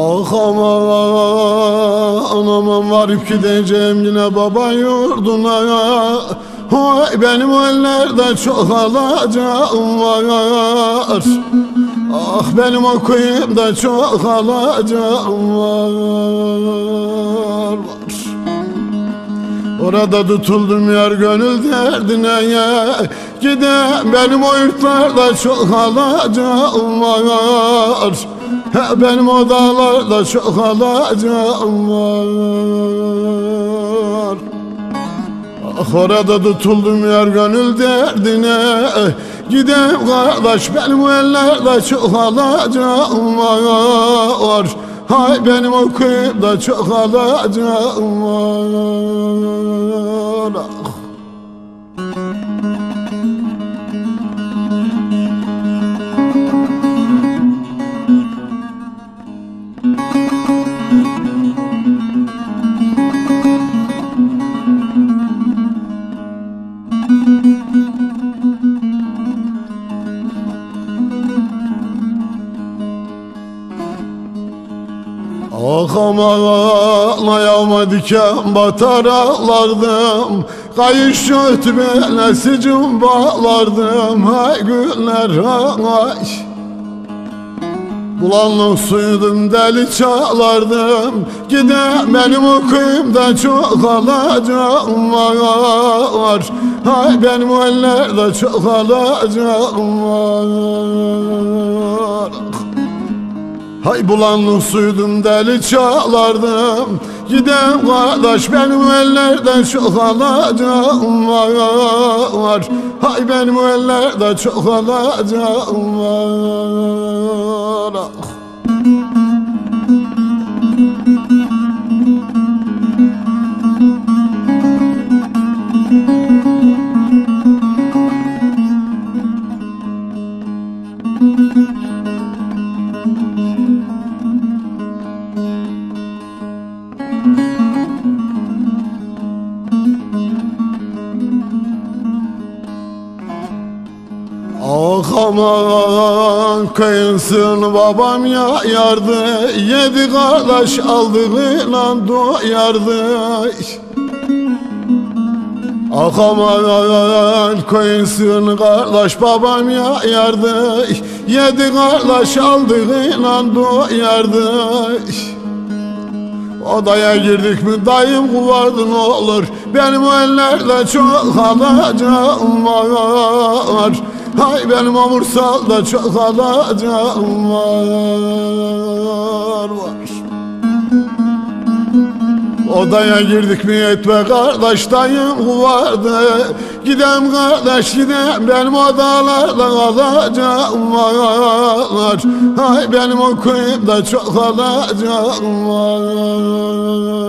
Ah aman anamam varıp gideceğim yine baba yurduna. Hay benim ellerde çok alacağım var. Ah benim okuyumda çok alacağım var var. Orada tutuldum yer gönül derdine. Ya Gide benim o yurtlarda çok alacağım var. He, Benim o çok alacağım var. Ah orada tutuldum yer gönül derdine. Gidem kardeş benim o ellerde çok alacağım var Hay benim okuyup da çok alacağım var ah. Ah aman ayağıma diken batar ağlardım. Kayış çötüme sicim bağlardım Hay günler hay Bulanlık suydum deli çağlardım. Gide benim okuyum da çok alacağım var. Hay benim ellerde çok alacağım var Hay bulanlık suydum deli çağlardım. Gidem kardeş benim ellerden çok alacağım var. Hay benim ellerde çok alacağım var aman kıyılsın babam ya yardı. Yedi kardeş aldığıyla doyardı Ah aman kıyılsın kardeş babam ya yardı. Yedi kardeş aldığıyla doyardı Odaya girdik mi dayım kuvardı ne olur. Benim o ellerde çok alacağım var. Hay benim omursalda çok alacağım var, Odaya girdik mi etme kardeş dayım kuvardı Gidem kardeş gidem benim odalarda alacağım var. Hay benim okuyup çok alacağım var